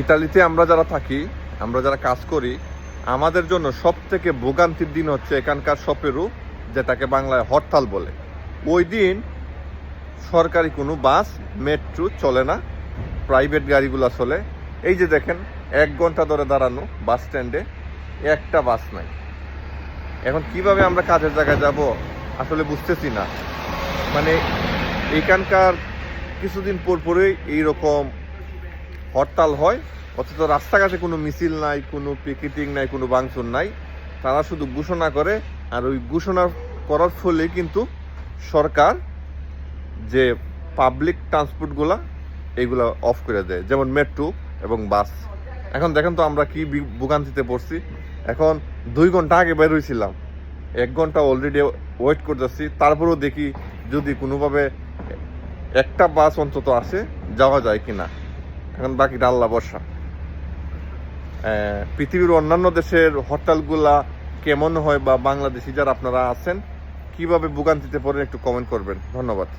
ইতালিতে আমরা যারা থাকি, আমরা যারা কাজ করি, আমাদের জন্য সব থেকে ভোগান্তির দিন হচ্ছে এখানকার সপেরু যেটাকে বাংলায় হরতাল বলে। ওই দিন সরকারি কোনো বাস, মেট্রো চলে না, প্রাইভেট গাড়িগুলো চলে। এই যে দেখেন, এক ঘণ্টা ধরে দাঁড়ানো বাস স্ট্যান্ডে একটা বাস নাই। এখন কীভাবে আমরা কাজের জায়গায় যাব, আসলে বুঝতেছি না। মানে এখানকার কিছুদিন পর পরেই এইরকম হরতাল হয়, অথচ রাস্তাঘাটে কোনো মিছিল নাই, কোনো পিকেটিং নাই, কোনো বাংচুর নাই। তারা শুধু ঘোষণা করে, আর ওই ঘোষণা করার ফলে কিন্তু সরকার যে পাবলিক ট্রান্সপোর্টগুলা এইগুলা অফ করে দেয়, যেমন মেট্রো এবং বাস এখন দেখেন তো আমরা কি ভোগান্তিতে পড়ছি। এখন দুই ঘণ্টা আগে বের হয়েছিলাম এক ঘণ্টা অলরেডি ওয়েট করতেছি। তারপরেও দেখি যদি কোনোভাবে একটা বাস অন্তত আসে, যাওয়া যায় কিনা। এখন বাকিটা আল্লাহ বর্ষা পৃথিবীর অন্যান্য দেশের হরতালগুলা কেমন হয় বা বাংলাদেশি যারা আপনারা আছেন, কীভাবে ভোগান্তিতে পড়েন একটু কমেন্ট করবেন। ধন্যবাদ।